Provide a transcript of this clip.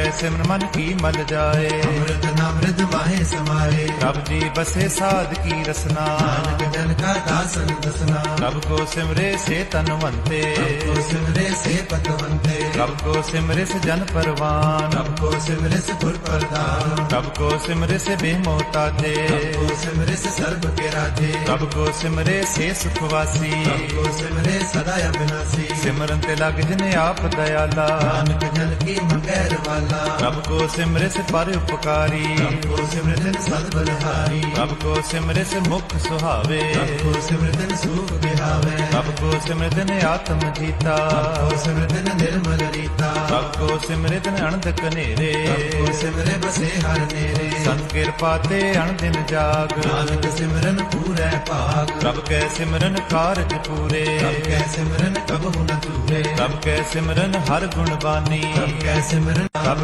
ਕੈ ਸਿਮਰਨ ਮਨ ਕੀ ਮਲ ਜਾਏ। ਅੰਮ੍ਰਿਤ ਨਾਮ ਰਿਦ ਮਾਹੇ ਸਮਾਰੇ। ਪ੍ਰਭ ਜੀ ਬਸੇ ਸਾਧ ਕੀ ਰਸਨਾ। ਨਾਨਕ ਜਨ ਕਾ ਦਾਸਨ ਦਸਨਾ। ਪ੍ਰਭ ਕੋ ਸਿਮਰੇ ਸੇ ਤਨਵੰਤੇ ਕੋ ਸਿਮਰੇ ਸੇ ਪਤਵੰਤੇ ਪ੍ਰਭ ਕੋ ਸਿਮਰੇ ਸੇ ਜਨ ਪਰਵਾਨ। ਪ੍ਰਭ ਕੋ ਸਿਮਰੇ ਸੇ ਗੁਰ ਪ੍ਰਦਾਨ ਪ੍ਰਭ ਕੋ ਸਿਮਰੇ ਸੇ ਬੇਮੋਤਾਜੇ ਕੋ ਸਿਮਰੇ ਸੇ ਸਰਬ ਕੇ ਰਾਜੇ। ਪ੍ਰਭ ਕੋ ਸਿਮਰੇ ਸੇ ਸੁਖ ਵਾਸੀ। ਪ੍ਰਭ ਕੋ ਸਿਮਰੇ ਸਦਾ ਅਬਿਨਾਸੀ। ਸਿਮਰਨ ਤੇ ਲਗ ਜਿਨ ਆਪ ਦਇਆਲਾ। ਨਾਨਕ ਜਨ ਕੀ ਮੰਗੈਰ ਵਾਲਾ ਪ੍ਰਭ ਕੋ ਸਿਮਰੇ ਸੇ ਪਰ ਉਪਕਾਰੀ। ਕੋ ਸਿਮਰਤਨ ਸਦ ਬਲਹਾਰੀ। ਕੋ ਸਿਮਰੇ ਸੇ ਮੁਖ ਸੁਹਾਵੇ। ਕੋ ਸਿਮਰਤਨ ਸੂਖ ਬਿਹਾਵੇ। ਪ੍ਰਭ ਕੋ ਸਿਮਰਤਨ ਆਤਮ ਜੀਤਾ। ਕੋ ਸਿਮਰਤਨ ਨਿਰਮਲ ਰੀਤਾ। ਪ੍ਰਭ ਕੋ ਸਿਮਰਤਨ ਅਣਦ ਕਨੇਰੇ। ਕੋ ਸਿਮਰੇ ਬਸੇ ਹਰ ਨੇਰੇ। ਸੰਤ ਕਿਰਪਾ ਤੇ ਅਣਦਿਨ ਜਾਗ। ਨਾਨਕ ਸਿਮਰਨ ਪੂਰੈ ਭਾਗ। ਪ੍ਰਭ ਕੈ ਸਿਮਰਨ ਕਾਰਜ ਪੂਰੇ। ਪ੍ਰਭ ਕੈ ਸਿਮਰਨ ਪ੍ਰਭ ਕੈ ਸਿਮਰਨ ਹਰ ਗੁਣ ਬਾਨੀ ਪ੍ਰਭ ਕੈ ਸਿਮਰਨ ਪ੍ਰਭ